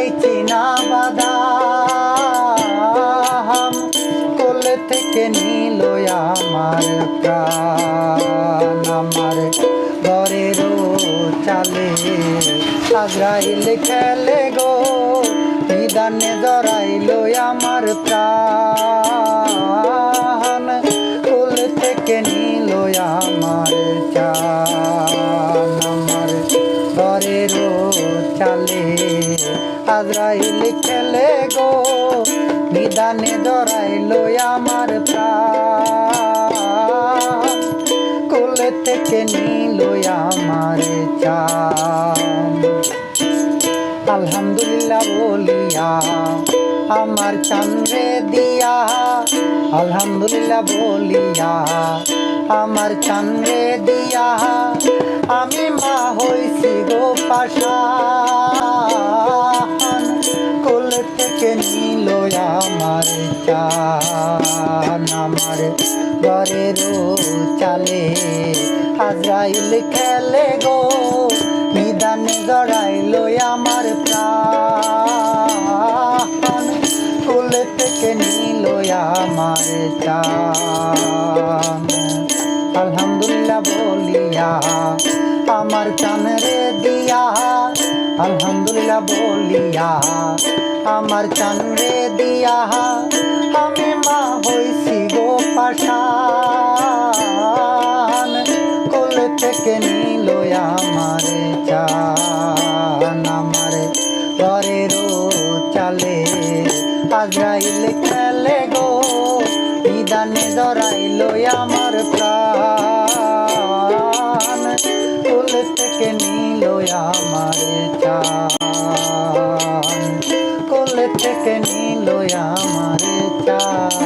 পাইছি না বাদাম কোলে থেকে নিল আমার প্রাণ। আমার ঘরেরও চালে আজরাইল খেলে গো, নিদানে জড়াইল আমার প্রাণ। কোল থেকে নিল আমার চান আজরাইল খেলে গো, নিদানে জড়াইল আমার কোলে থেকে নিল আমার আলহামদুলিল্লাহ বলিয়া আমার চান্দ্রে দিয়া, আলহামদুলিল্লাহ বলিয়া আমার চান্দ্রে দিয়া, আমি মা হইছি গো কোল থেকে নিল আমার চান আমার ঘরেরও চালে আজরাইল খেলে গো, নিদানে গড়াইল আমার প্রাণ। কোল থেকে নিল আমার চান। আলহামদুলিল্লাহ বলিয়া আমার চান দিয়া আলহামদুলিল্লাহ বলিয়া, আমার চান রে দিয়া আমি মা হইছি গো পাশান কোল থেকে নিল আমার চান, আমার ঘরেরও চালে আজরাইল খেলে গো, নিদানে জড়াইল আমার প্রাণ। থেকে নীল আমার চান কোলে থেকে নীল আমার চান